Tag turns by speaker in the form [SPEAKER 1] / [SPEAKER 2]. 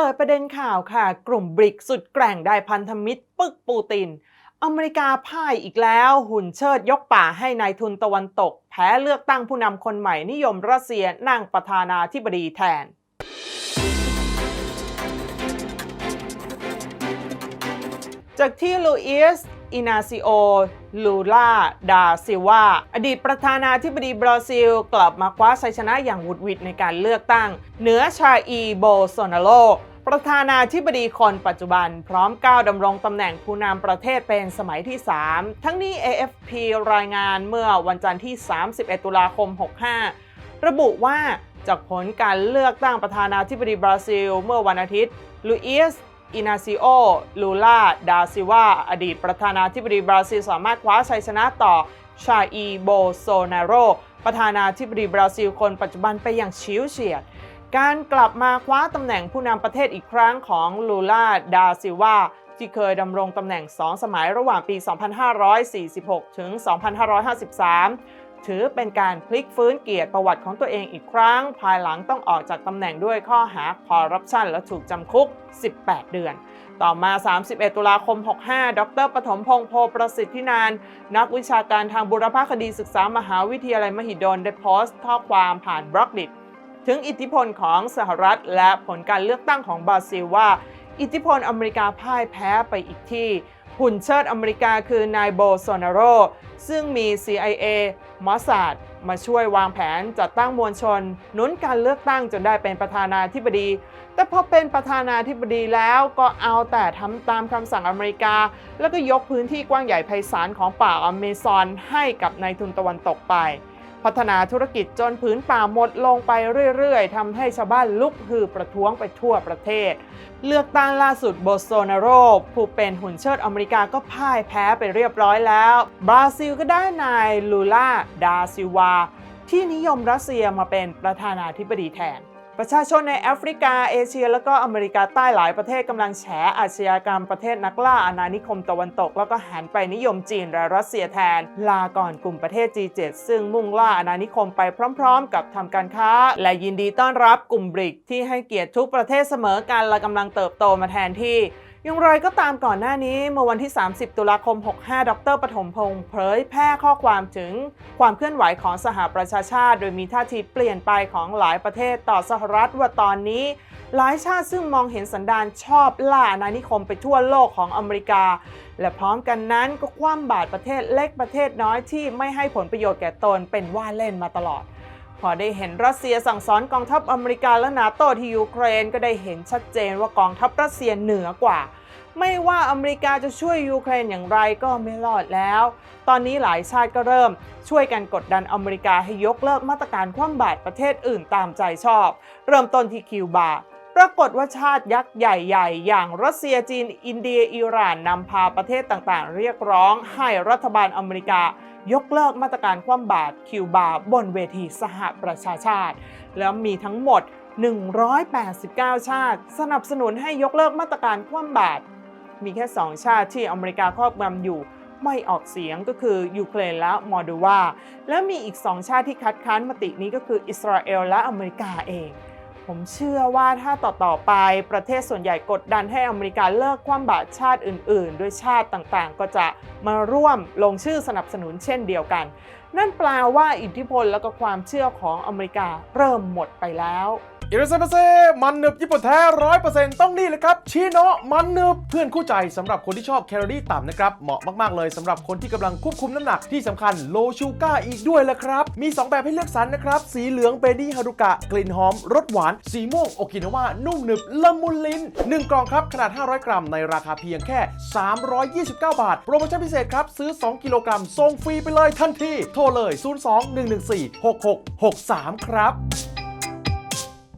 [SPEAKER 1] เปิดประเด็นข่าวค่ะ กลุ่มบริกสุดแกร่งได้พันธมิตร ปึกปูติน อเมริกาพ่ายอีกแล้ว หุ่นเชิดยกป่าให้นายทุนตะวันตก แพ้เลือกตั้งผู้นำคนใหม่นิยมรัสเซียนั่งประธานาธิบดีแทนจากที่ลูอิส อินาซิโอ ลูลาดาซิวา อดีตประธานาธิบดีบราซิล กลับมาคว้าชัยชนะอย่างหวุดหวิดในการเลือกตั้ง เหนือชาอีโบโซนาโล ประธานาธิบดีคนปัจจุบัน พร้อมก้าวดำรงตำแหน่งผู้นำประเทศเป็นสมัยที่ 3 ทั้งนี้ AFP รายงานเมื่อวันจันทร์ที่ 31 ตุลาคม 65 ระบุว่าจากผลการเลือกตั้งประธานาธิบดีบราซิล เมื่อวันอาทิตย์ลูอิสอินาซิโอ ลูลา ดาซิวา อดีตประธานาธิบดีบราซิล สามารถคว้าชัยชนะต่อ ชาอีโบโซนาโร ประธานาธิบดีบราซิล คนปัจจุบันไปอย่างชิวเฉียด การกลับมาคว้าตำแหน่งผู้นำประเทศอีกครั้งของลูลาดาซิวาที่เคยดำรงตำแหน่ง 2 สมัยระหว่างปี 2546 ถึง 2553 ถือเป็นการพลิกฟื้นเกียรติประวัติของตัวเองอีกครั้ง ภายหลังต้องออกจากตำแหน่งด้วยข้อหาคอร์รัปชันและถูกจำคุก 18 เดือน ต่อมา 31 ตุลาคม 65 ดรปฐมพงษ์โพประสิทธินาน นักวิชาการทางบุรพคดีศึกษามหาวิทยาลัยมหิดลได้โพสต์ข้อความผ่านบล็อกดิท ถึงอิทธิพลของสหรัฐ และผลการเลือกตั้งของบราซิลว่า อิทธิพลอเมริกาพ่ายแพ้ไปอีกที่หุ่นเชิดอเมริกาคือนายโบโซนาโรซึ่งมี CIA มอสซาดมาช่วยวางแผนจัดตั้งมวลชนนุนการเลือกตั้งจนได้เป็นประธานาธิบดี แต่พอเป็นประธานาธิบดีแล้วก็เอาแต่ทำตามคำสั่งอเมริกา แล้วก็ยกพื้นที่กว้างใหญ่ไพศาลของป่าอเมซอนให้กับนายทุนตะวันตกไป พัฒนาธุรกิจจนผืนป่าหมดลงไปเรื่อยๆทำให้ชาวบ้านลุกฮือประท้วงไปทั่วประเทศ เลือกตั้งล่าสุดโบโซนาโรผู้เป็นหุ่นเชิดอเมริกาก็พ่ายแพ้ไปเรียบร้อยแล้ว บราซิลก็ได้นายลูลาดาซิวาที่นิยมรัสเซียมาเป็นประธานาธิบดีแทน ประชาชนในแอฟริกาเอเชีย และก็อเมริกาใต้หลายประเทศกำลังแฉอาชญากรรมประเทศนักล่าอาณานิคมตะวันตก แล้วก็หันไปนิยมจีนและรัสเซียแทน ลาก่อนกลุ่มประเทศ G7 ซึ่งมุ่งล่าอาณานิคมไปพร้อม ๆ กับทำการค้า และยินดีต้อนรับกลุ่มบริกที่ให้เกียรติทุกประเทศเสมอกันและกำลังเติบโตมาแทนที่ อย่างไรก็ตามก่อนหน้านี้เมื่อวันที่ 30 ตุลาคม 65 ดรปฐมพงษ์เผยแพร่ข้อความถึงความเคลื่อนไหวของสหประชาชาติ โดยมีท่าทีเปลี่ยนไปของหลายประเทศต่อสหรัฐว่าตอนนี้ หลายชาติซึ่งมองเห็นสันดานชอบล่าอาณานิคมไปทั่วโลกของอเมริกา และพร้อมกันนั้นก็คว่ำบาตรประเทศเล็กประเทศน้อยที่ไม่ให้ผลประโยชน์แก่ตนเป็นว่าเล่นมาตลอด พอได้เห็นรัสเซียสั่งสอนกองทัพอเมริกาและนาโตที่ยูเครนก็ได้เห็นชัดเจนว่ากองทัพรัสเซียเหนือกว่า ไม่ว่าอเมริกาจะช่วยยูเครนอย่างไรก็ไม่รอดแล้ว ตอนนี้หลายชาติก็เริ่ม ช่วยกันกดดันอเมริกาให้ยกเลิกมาตรการคว่ำบาตรประเทศอื่นตามใจชอบ เริ่มต้นที่คิวบาปรากฏว่าชาติยักษ์ใหญ่ๆ อย่างรัสเซียจีน อินเดียอิหร่านนำพาประเทศต่างๆ เรียกร้องให้รัฐบาลอเมริกา ยกเลิกมาตรการคว่ำบาตรคิวบาบนเวทีสหประชาชาติ แล้วมีทั้งหมด 189 ชาติ สนับสนุนให้ยกเลิกมาตรการคว่ำบาตรมีแค่ 2 ชาติที่อเมริกาครอบงำอยู่ไม่ออกเสียงก็คือยูเครนและมอลโดวาและมีอีก2ชาติที่คัดค้านมตินี้ก็คืออิสราเอลและอเมริกาเอง ผมเชื่อว่าถ้าต่อตอๆไปประเทศส่วนใหญ่กดดันให้อเมริกาเลิกคว่ำบาตรชาติอื่น ๆ ด้วยชาติต่างๆ ก็จะมาร่วมลงชื่อสนับสนุนเช่นเดียวกัน นั่นแปลว่าอิทธิพลและก็ความเชื่อของอเมริกาเริ่มหมดไปแล้ว
[SPEAKER 2] อิราเซาเซมันหนึบญี่ปุ่นแท้ร้อยเปอร์เซ็นต์ต้องนี่เลยครับชีโนะมันหนึบเพื่อนคู่ใจสำหรับคนที่ชอบแคลอรี่ต่ำนะครับ เหมาะมาก ๆ เลยสำหรับคนที่กำลังควบคุมน้ำหนักที่สำคัญโลชูก้าอีกด้วยละครับ มี 2 แบบให้เลือกสรรนะครับ สีเหลืองเบดี้ฮารุกะ กลิ่นหอมรสหวาน สีม่วงโอกินาวานุ่มหนึบละมุนลิ้น 1 กล่องครับ ขนาด 500 กรัม ในราคาเพียงแค่ 329 บาท โปรโมชั่นพิเศษครับซื้อ 2 กิโลกรัมส่งฟรีไปเลยทันทีโทรเลย 02 114 6663 ครับ